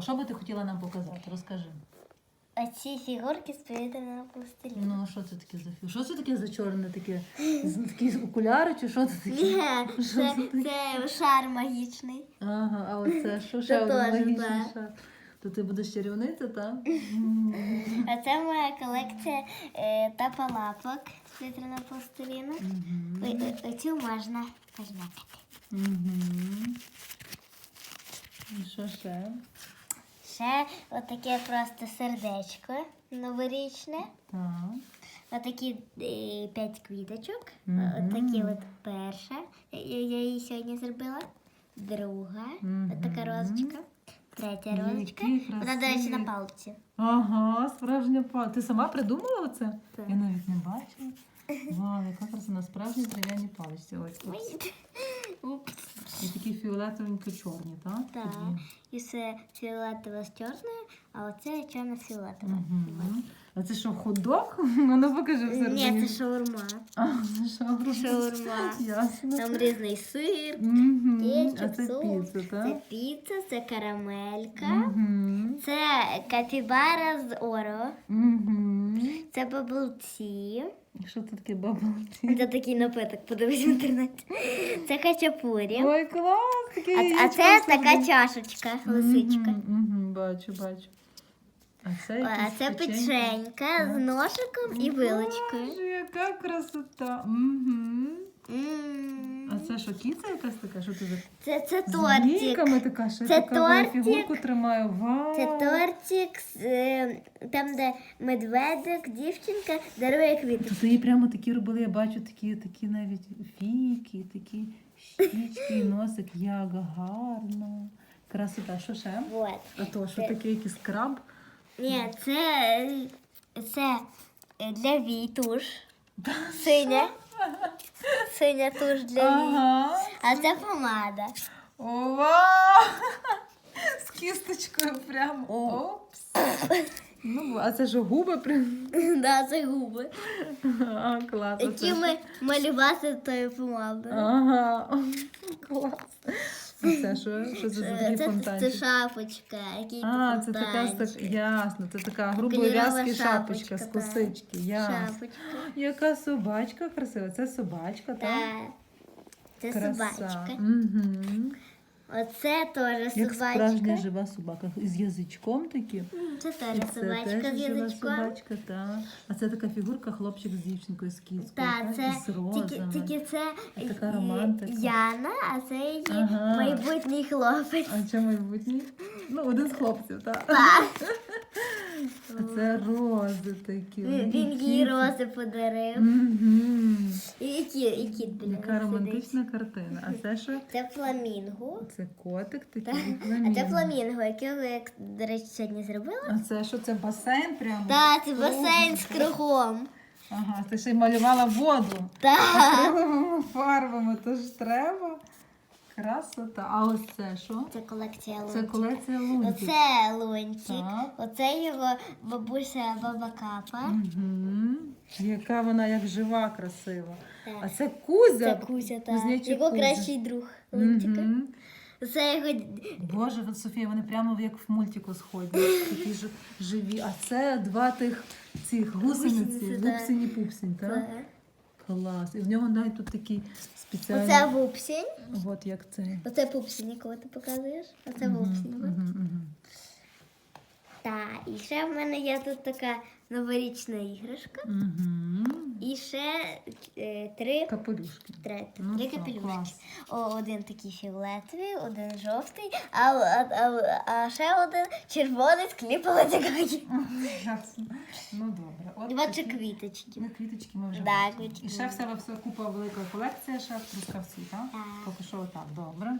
Що би ти хотіла нам показати? Розкажи. Оці фігурки з повітряного пластиліну. Ну, а що це таке за фі- Що це таке за чорне таке? З- Такі окуляри чи що це таке? Ні, це, це це шар магічний. Ага, а оце що Це ще один теж, магічний так. шар? То ти будеш чарівниця, так? А це моя колекція е, тапалапок з повітряного пластиліну. Ой, ой, Оцю можна пожмякати. Угу. І що ще? Ще отаке просто сердечко новорічне. Так. Отакі е, п'ять квіточок. Мгм. Отакі от перша. Я, я її сьогодні зробила. Друга. Мгм. Отака розочка. Третя Які розочка. Вона, до речі, на палці. Ага, справжня па. Ти сама придумала оце? Так. Я навіть не бачила. Вау, яка красива справжні дерев'яні паличці. Ось. ось. Упс. І такі фіолетовенько-чорні, так? Так. І все фіолетове з чорною, а оце чорно-фіолетове. Мгм. А це що, хот-дог? Ну, покажи всередині. Ні, це шаурма. А, шаурма. Шаурма. Ясно. Там різний сир, Мгм. А це соус. піца, Це піца, це карамелька. Мгм. Це капібара з оро. Мгм. Це баблці. Що це таке бабулці? Це такий напиток, подивись в інтернеті. Це хачапурі. Ой, клас! Таке А, а яєчко це всередині. така чашечка, лисичка. Мгм, мгм, Бачу, бачу. А це А якісь це печенька з ножиком і вилочкою. Боже, яка красота. Мгм. М. Це що, кіця якась така? Що ти Це, це з тортик. віками така, що Це я така я тортик. фігурку тримаю. Вау! Це тортик, з, е, там, де медведик, дівчинка дарує квіти. Тут її прямо такі робили, я бачу такі, такі навіть фіки, такі щічки, і носик. Як гарно. Красота. Що ще? Вот. А то, що Це- таке якийсь краб? Ні, це, це е, для вій туш. Синя. Синя туш для. Ага. А це помада. Вау! З кісточкою прямо. Опс. Ну, а це ж губи прям. Да, це губи. А, клас. а це Які ми малювати тою помадою. Ага. Клас. Це що? Що це за такий фонтанчик? Це, це шапочка, який А, це така фонтанчик. стак- ясно, це така грубої Кольорова в'язки шапочка шапочка, з так. косички. Ясно. Шапочка. Яка собачка красива. Це собачка, так? Так. Це собачка. Угу. Оце теж Як справжня собачка. жива собака. З язичком такі. Це теж собачка з язичком. собачка, та. А це така фігурка хлопчик з дівчинкою з кіскою. Так, це і з розами. тільки, тільки це А така е, романтика. Яна, а це її Ага. майбутній хлопець. А що майбутній? Ну, один з хлопців, так. Так. А це рози такі. Він, він їй рози подарив. Угу. І, і, кіт, і кіт біля Яка них романтична картина. А це що? сидить. Це фламінго. Це котик такий. А це фламінго. фламінго, якого я, до речі, сьогодні зробила. А це що? Це басейн прямо? Так, це басейн з кругом. Ага, ти ще й малювала воду. Так. Акриловими фарбами, то ж треба. Красота. А ось це що? Це колекція Це колекція лунтів. Оце лунтик. Так. Оце його бабуся баба Капа. Угу. Яка вона як жива, красива. Так. А це Кузя. Це Кузя, так. Кузнечик Його Кузя. кращий друг лунтика. Мгм. Це його Боже, от, Софія, вони прямо як в мультику сходять. Такі ж живі. А це два тих цих гусениці, Гусениці, да. гупсені пупсень, так? Клас. І в нього навіть тут такі спеціальні. Оце вупсінь. От як це. Оце пупсінь, коли ти показуєш. Оце вупсінь. Угу, угу, мгм. Так, і ще в мене є тут така новорічна іграшка. Мгм. І ще е, три, Капелюшки. три, Ну три що, капелюшки. клас. О, один такий фіолетовий, один жовтий, а, а, а, а ще один червоний з. Ясно. Ну добре. От Два такі. квіточки. Ну, квіточки ми вже Да, бачили. квіточки І ще в себе все купа велика колекція, ще в трускавці, так? Так. Поки що отак, добре.